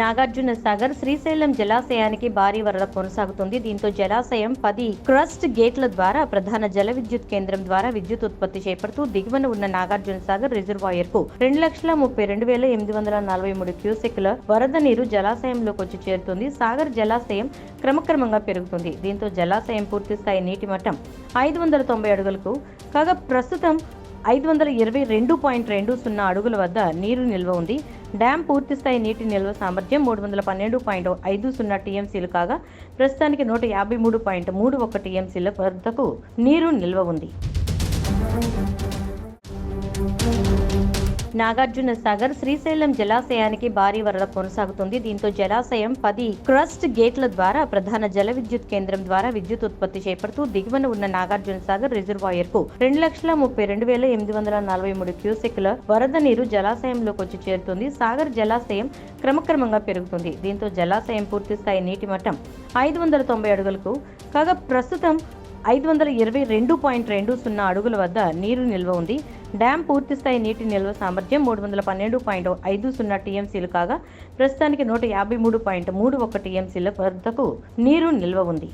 నాగార్జున సాగర్ శ్రీశైలం జలాశయానికి భారీ వరద కొనసాగుతుంది. దీంతో జలాశయం పది క్రస్ట్ గేట్ల ద్వారా ప్రధాన జల విద్యుత్ కేంద్రం ద్వారా విద్యుత్ ఉత్పత్తి చేపడుతూ దిగువన ఉన్న నాగార్జున సాగర్ రిజర్వాయర్కు రెండు లక్షల ముప్పై రెండు వేల ఎనిమిది వందల నలభై మూడు క్యూసెక్ల వరద నీరు జలాశయంలోకి వచ్చి చేరుతుంది. సాగర్ జలాశయం క్రమక్రమంగా పెరుగుతుంది. దీంతో జలాశయం పూర్తి స్థాయి నీటి మట్టం ఐదు వందల తొంభై అడుగులకు కాగా ప్రస్తుతం ఐదు వందల ఇరవై రెండు పాయింట్ రెండు సున్నా అడుగుల వద్ద నీరు నిల్వ ఉంది. డ్యాం పూర్తిస్థాయి నీటి నిల్వ సామర్థ్యం మూడు వందల పన్నెండు పాయింట్ ఐదు సున్నా టీఎంసీలు కాగా ప్రస్తుతానికి నూట యాభై మూడు పాయింట్ మూడు ఒక టీఎంసీల వద్దకు నీరు నిల్వ ఉంది. నాగార్జున సాగర్ శ్రీశైలం జలాశయానికి భారీ వరద కొనసాగుతుంది. దీంతో జలాశయం పది క్రస్ట్ గేట్ల ద్వారా ప్రధాన జల విద్యుత్ కేంద్రం ద్వారా విద్యుత్ ఉత్పత్తి చేపడుతూ దిగువన ఉన్న నాగార్జున సాగర్ రిజర్వాయర్కు రెండు లక్షల ముప్పై రెండు వేల ఎనిమిది వందల నలభై మూడు క్యూసెక్ల వరద నీరు జలాశయంలోకి వచ్చి చేరుతుంది. సాగర్ జలాశయం క్రమక్రమంగా పెరుగుతుంది. దీంతో జలాశయం పూర్తి స్థాయి నీటి మట్టం ఐదు వందల తొంభై అడుగులకు కాగా ప్రస్తుతం ఐదు వందల ఇరవై రెండు పాయింట్ రెండు సున్నా అడుగుల వద్ద నీరు నిల్వ ఉంది. డ్యాం పూర్తిస్థాయి నీటి నిల్వ సామర్థ్యం మూడు వందల పన్నెండు పాయింట్ ఐదు సున్నా టీఎంసీలు కాగా ప్రస్తుతానికి నూట యాభై మూడు పాయింట్ మూడు ఒక టీఎంసీల వద్దకు నీరు నిల్వ ఉంది.